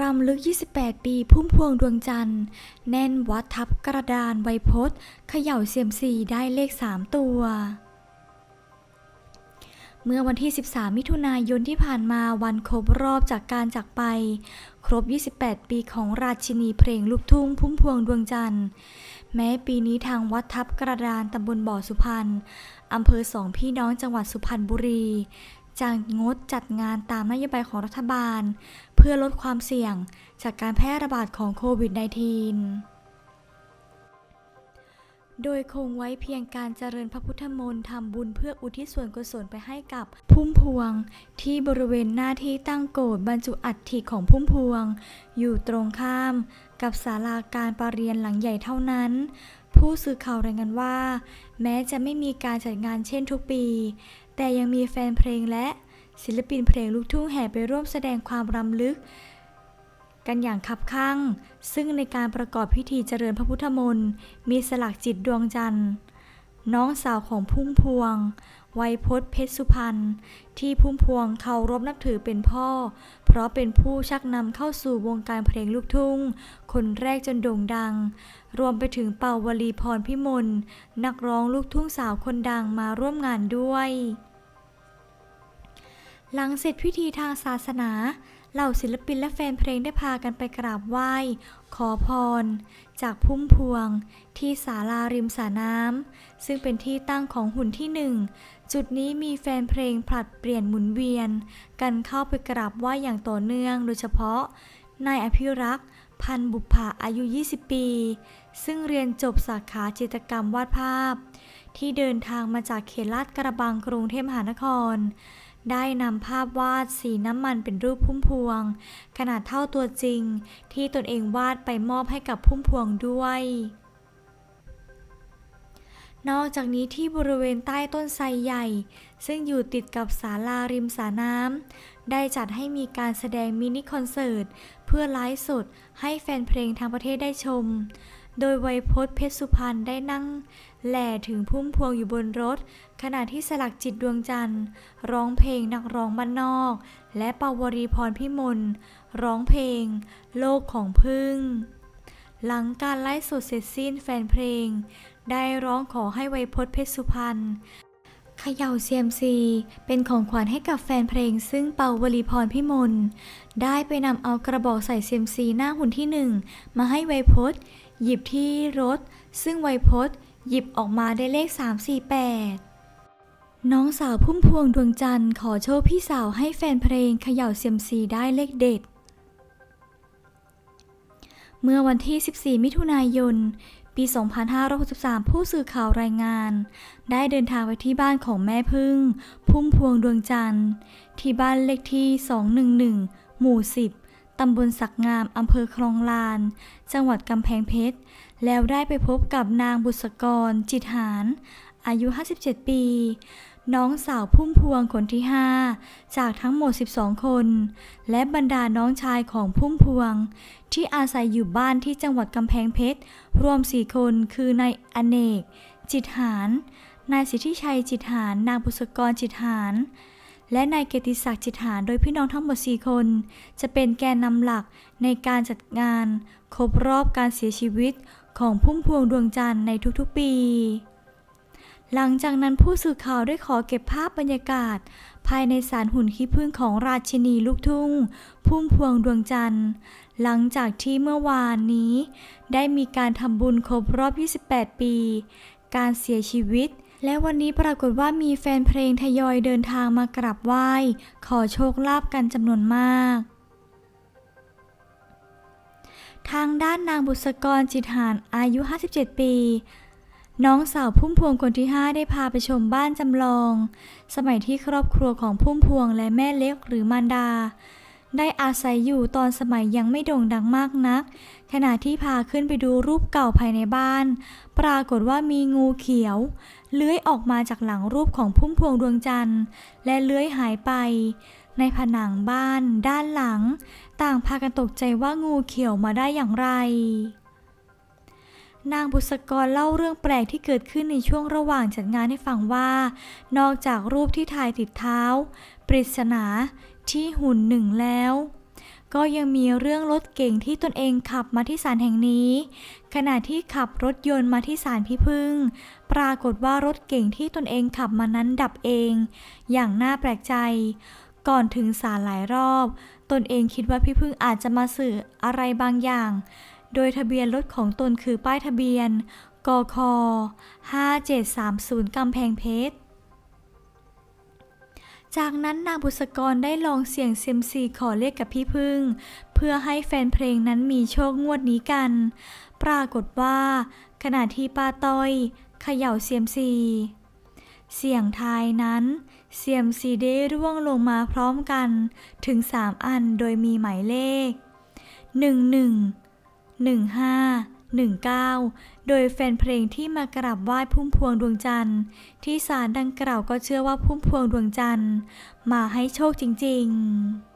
รำลึก 28 ปีพุ่มพวงดวงจันทร์ แน่นวัดทับกระดานไวพจน์เขย่าเซียมซีได้เลข 3 ตัว เมื่อวันที่ 13 มิถุนายนที่ผ่านมาวันครบรอบจากการจากไป ครบ 28 ปีของราชินีเพลงลูกทุ่งพุ่มพวงดวงจันทร์แม้ปีนี้ทางวัดทับกระดานตำบลบ่อสุพรรณอำเภอสองพี่น้องจังหวัดสุพรรณบุรี จะงดจัดงานตามนโยบายของรัฐบาล เพื่อลดความเสี่ยงจากการแพร่ระบาดของโควิด -19 โดยคงไว้เพียงการเจริญพระพุทธมนต์ทำบุญเพื่ออุทิศส่วนกุศลไปให้กับพุ่มพวง ที่บริเวณหน้าที่ตั้งโกรธบรรจุอัฐิของพุ่มพวง อยู่ตรงข้ามกับศาลาการประเรียนหลังใหญ่เท่านั้น ผู้สื่อข่าวรายงานว่า แม้จะไม่มีการจัดงานเช่นทุกปี แต่ยังมีแฟนเพลงและศิลปินเพลงลูกทุ่งแห่ไปร่วมแสดงความรำลึก กันอย่างคับคั่งซึ่งในการประกอบพิธีเจริญพระพุทธมนต์ มีสลักจิตดวงจันทร์ น้องสาวของพุ่มพวงไวยพจน์เพชรสุพรรณ ที่พุ่มพวงเคารพนับถือเป็นพ่อ เพราะเป็นผู้ชักนำเข้าสู่วงการเพลงลูกทุ่ง คนแรกจนโด่งดัง รวมไปถึงเป่าวลีพรพิมล นักร้องลูกทุ่งสาวคนดังมาร่วมงานด้วย หลังเสร็จพิธีทางศาสนา เหล่าศิลปินและแฟนเพลงได้พากันไปกราบไหว้ ขอพร จากพุ่มพวง ที่ศาลาริมสระน้ำซึ่งเป็นที่ตั้งของหุ่นที่หนึ่งจุดนี้มีแฟนเพลงผลัดเปลี่ยนหมุนเวียน กันเข้าไปกราบไหว้อย่างต่อเนื่อง โดยเฉพาะนายอภิรักษ์พันบุปผาอายุ 20 ปี ซึ่งเรียนจบสาขาจิตรกรรมวาดภาพ ที่เดินทางมาจากเขตลาดกระบังกรุงเทพมหานคร ได้นำภาพวาดสีน้ำมันเป็นรูปพุ่มพวง ขนาดเท่าตัวจริง ที่ตนเองวาดไปมอบให้กับพุ่มพวงด้วย นอกจากนี้ที่บริเวณใต้ต้นไทรใหญ่ ซึ่งอยู่ติดกับศาลาริมสระน้ำได้จัดให้มีการแสดงมินิคอนเสิร์ต เพื่อไลฟ์สดให้แฟนเพลงทั้งประเทศได้ชม โดยไวยพจน์เพชรสุพรรณได้นั่งแหล่ถึงพุ่มพวงอยู่บนรถ ขณะที่สลักจิตดวงจันทร์ ร้องเพลงนักร้องบ้านนอก และปาวรีพรพิมลร้องเพลง โลกของพึ่ง หลังการไลฟ์สดเสร็จสิ้นแฟนเพลง ได้ร้องขอให้ไวยพจน์เพชรสุพรรณเขย่าเซียมซีเป็นของขวัญให้กับแฟนเพลง ซึ่งเปาวลีพรพิมลได้ไปนำเอากระบอกใส่เซียมซีหน้าหุ่นที่หนึ่งมาให้ไวยพจน์ หยิบที่รถ ซึ่งไวยพจน์ หยิบออกมาได้เลข 348 น้องสาวพุ่มพวงดวงจันทร์ขอโชคพี่สาวให้แฟนเพลงเขย่าเซียมซีได้เลขเด็ด เมื่อวันที่ 14 มิถุนายน ปี 2563 ผู้สื่อข่าวรายงาน ได้เดินทางไปที่บ้านของแม่พึ่ง พุ่มพวงดวงจันทร์ ที่บ้านเลขที่ 211 หมู่ 10 ตำบลสักงาม อำเภอคลองลาน จังหวัดกำแพงเพชร แล้วได้ไปพบกับนางบุษกร จิตหารอายุ 57 ปี น้องสาวพุ่มพวงคนที่ 5 จากทั้งหมด 12 คน และบรรดาน้องชายของพุ่มพวง ที่อาศัยอยู่บ้านที่จังหวัดกำแพงเพชร รวม 4 คนคือนายอเนก จิตหารนายสิทธิชัยจิตหารนางบุษกรจิตหาร และนายเกียรติศักดิ์จิตหารโดยพี่น้องทั้งหมด 4 คน จะเป็นแกนนำหลักในการจัดงาน ครบรอบการเสียชีวิตของพุ่มพวงดวงจันทร์ในทุกๆปี หลังจากนั้นผู้สื่อข่าวได้ขอเก็บภาพบรรยากาศ ภายในศาลหุ่นขี้ผึ้งของราชินีลูกทุ่ง พุ่มพวงดวงจันทร์ หลังจากที่เมื่อวานนี้ ได้มีการทำบุญครบรอบ 28 ปี การเสียชีวิต และวันนี้ปรากฏว่ามีแฟนเพลงทยอยเดินทางมากราบไหว้ ขอโชคลาภกันจำนวนมาก ทางด้านนางบุษกรจิตหารอายุ 57 ปีน้องสาวพุ่มพวงคนที่ 5 ได้พาไปชมบ้านจำลอง สมัยที่ครอบครัวของพุ่มพวงและแม่เล็กหรือมารดา ได้อาศัยอยู่ตอนสมัยยังไม่โด่งดังมากนัก ขณะที่พาขึ้นไปดูรูปเก่าภายในบ้าน ปรากฏว่ามีงูเขียว เลื้อยออกมาจากหลังรูปของพุ่มพวงดวงจันทร์ และเลื้อยหายไป ในผนังบ้านด้านหลัง ต่างพากันตกใจว่างูเขียวมาได้อย่างไรนางบุษกรเล่าเรื่องแปลกที่เกิดขึ้นในช่วงระหว่างจัดงานให้ฟังว่า นอกจากรูปที่ถ่ายติดเท้า ปริศนา ที่หุ่นหนึ่งแล้ว ก็ยังมีเรื่องรถเก่งที่ตนเองขับมาที่ศาลแห่งนี้ ขณะที่ขับรถยนต์มาที่ศาลพี่พึ่ง ปรากฏว่ารถเก่งที่ตนเองขับมานั้นดับเอง อย่างน่าแปลกใจ ก่อนถึงศาลหลายรอบ ตนเองคิดว่าพี่พึ่งอาจจะมาสื่ออะไรบางอย่าง โดยทะเบียนรถของตนคือป้ายทะเบียนกค 5730กำแพงเพชร จากนั้นนางบุษกรได้ลองเสี่ยงเซียมซีขอเลขกับพี่พึ่ง เพื่อให้แฟนเพลงนั้นมีโชคงวดนี้กัน ปรากฏว่า ขณะที่ป้าต้อยเขย่าเซียมซี เสียงทายนั้นเซียมซีได้ร่วงลงมาพร้อมกันถึง3อันโดยมีหมายเลข11 15 19 โดยแฟนเพลงที่มากราบไหว้พุ่มพวงดวงจันทร์ ที่ศาลดังกล่าวก็เชื่อว่าพุ่มพวงดวงจันทร์ มาให้โชคจริง ๆ